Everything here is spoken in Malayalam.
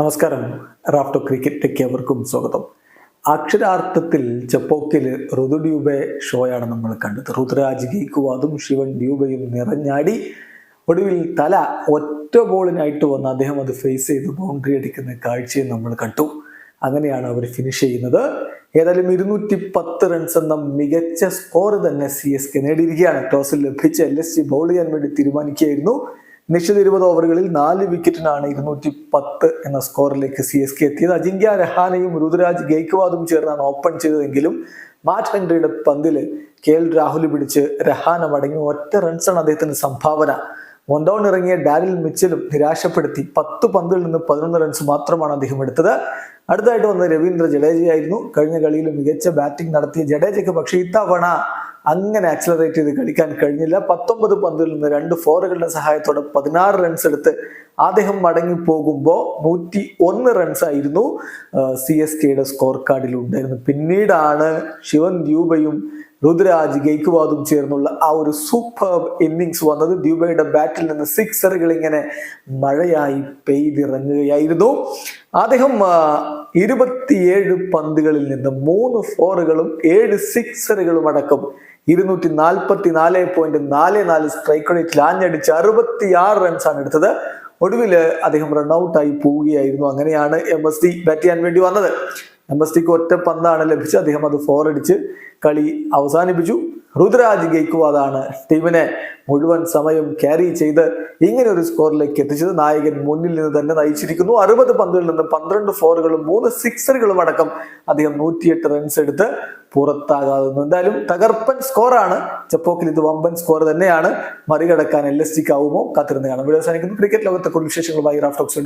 നമസ്കാരം. റാഫ്റ്റോ ക്രിക്കറ്റിലേക്ക് അവർക്കും സ്വാഗതം. അക്ഷരാർത്ഥത്തിൽ ചെപ്പോക്കിൽ ഋതു ഡ്യൂബെ ഷോയാണ് നമ്മൾ കണ്ടത്. ഋതുരാജ് ഗീക്കുവാദും ശിവൻ ഡ്യൂബയും നിറഞ്ഞാടി. ഒടുവിൽ തല ഒറ്റ ബോളിനായിട്ട് വന്ന് അദ്ദേഹം അത് ഫേസ് ചെയ്ത് ബൗണ്ടറി അടിക്കുന്ന കാഴ്ചയും നമ്മൾ കണ്ടു. അങ്ങനെയാണ് അവർ ഫിനിഷ് ചെയ്യുന്നത്. ഏതായാലും ഇരുന്നൂറ്റി പത്ത് റൺസ് എന്ന മികച്ച സ്കോർ തന്നെ സി എസ് കെ നേടിയിരിക്കുകയാണ്. ടോസിൽ ലഭിച്ച എൽ എസ് ജി ബൗൾ ചെയ്യാൻ വേണ്ടി തീരുമാനിക്കുകയായിരുന്നു. നിശ്ചിത ഇരുപത് ഓവറുകളിൽ നാല് വിക്കറ്റിനാണ് ഇരുന്നൂറ്റി പത്ത് എന്ന സ്കോറിലേക്ക് സി എസ് കെ എത്തിയത്. അജിങ്ക്യ രഹാനയും ഋതുരാജ് ഗെയ്ക്വാദും ചേർന്നാണ് ഓപ്പൺ ചെയ്തതെങ്കിലും മാറ്റ് ഹെൻറിയുടെ പന്തിൽ കെ എൽ രാഹുൽ പിടിച്ച് രഹാന മടങ്ങി. ഒറ്റ റൺസാണ് അദ്ദേഹത്തിന് സംഭാവന. ഒണ്ടോൺ ഇറങ്ങിയ ഡാരിൽ മിച്ചലും നിരാശപ്പെടുത്തി. പത്ത് പന്തിൽ നിന്ന് പതിനൊന്ന് റൺസ് മാത്രമാണ് അദ്ദേഹം എടുത്തത്. അടുത്തായിട്ട് വന്നത് രവീന്ദ്ര ജഡേജയായിരുന്നു. കഴിഞ്ഞ കളിയിൽ മികച്ച ബാറ്റിംഗ് നടത്തിയ ജഡേജയ്ക്ക് പക്ഷേ ഇത്തവണ അങ്ങനെ ആക്സലറേറ്റ് ചെയ്ത് കളിക്കാൻ കഴിഞ്ഞില്ല. പത്തൊമ്പത് പന്തിൽ നിന്ന് രണ്ട് ഫോറുകളുടെ സഹായത്തോടെ പതിനാറ് റൺസ് എടുത്ത് അദ്ദേഹം മടങ്ങി പോകുമ്പോൾ നൂറ്റി ഒന്ന് റൺസ് ആയിരുന്നു സി എസ് കെയുടെ സ്കോർ കാർഡിൽ ഉണ്ടായിരുന്നത് പിന്നീടാണ് ശിവൻ ദ്യൂബയും രുദ്രാജ് ഗെയ്ക്വാദും ചേർന്നുള്ള ആ ഒരു സൂപ്പർ ഇന്നിങ്സ് വന്നത്. ദ്യൂബയുടെ ബാറ്റിൽ നിന്ന് സിക്സറുകൾ ഇങ്ങനെ മഴയായി പെയ്തിറങ്ങുകയായിരുന്നു. അദ്ദേഹം ഇരുപത്തിയേഴ് പന്തുകളിൽ നിന്ന് മൂന്ന് ഫോറുകളും ഏഴ് സിക്സറുകളും അടക്കം ഇരുന്നൂറ്റി നാൽപ്പത്തി നാല് പോയിന്റ് നാല് നാല് സ്ട്രൈക്ക് റേറ്റിൽ ആഞ്ഞടിച്ച് അറുപത്തി ആറ് റൺസാണ് എടുത്തത്. ഒടുവിൽ അദ്ദേഹം റൺഔട്ടായി പോവുകയായിരുന്നു. അങ്ങനെയാണ് എം എസ് ഡി ബാറ്റ് ചെയ്യാൻ വേണ്ടി വന്നത്. എം എസ് ടിക്ക് ഒറ്റ പന്താണ് ലഭിച്ചത് അദ്ദേഹം അത് ഫോർ അടിച്ച് കളി അവസാനിപ്പിച്ചു. രുദ്രാജ് ഗെയ്ക്വാദാണ് ടീമിനെ മുഴുവൻ സമയം ക്യാരി ചെയ്ത് ഇങ്ങനെ ഒരു സ്കോറിലേക്ക് എത്തിച്ചത്. നായകൻ മുന്നിൽ നിന്ന് തന്നെ നയിച്ചിരിക്കുന്നു. അറുപത് പന്തുകളിൽ നിന്ന് പന്ത്രണ്ട് ഫോറുകളും മൂന്ന് സിക്സറുകളും അടക്കം അദ്ദേഹം നൂറ്റിയെട്ട് റൺസ് എടുത്ത് പുറത്താകാതെ എന്തായാലും തകർപ്പൻ സ്കോറാണ് ചെപ്പോക്കിൽ ഇത് വമ്പൻ സ്കോർ തന്നെയാണ്. മറികടക്കാൻ എൽ എസ് ടിക്ക് ആവുമോ കാത്തിരുന്ന് കാണാം. വീഡിയോ അവസാനിക്കുന്നു. ക്രിക്കറ്റ് ലോകത്തെ കുറിച്ച് വിശേഷങ്ങളുമായി റാഫ്റ്റോക്സ്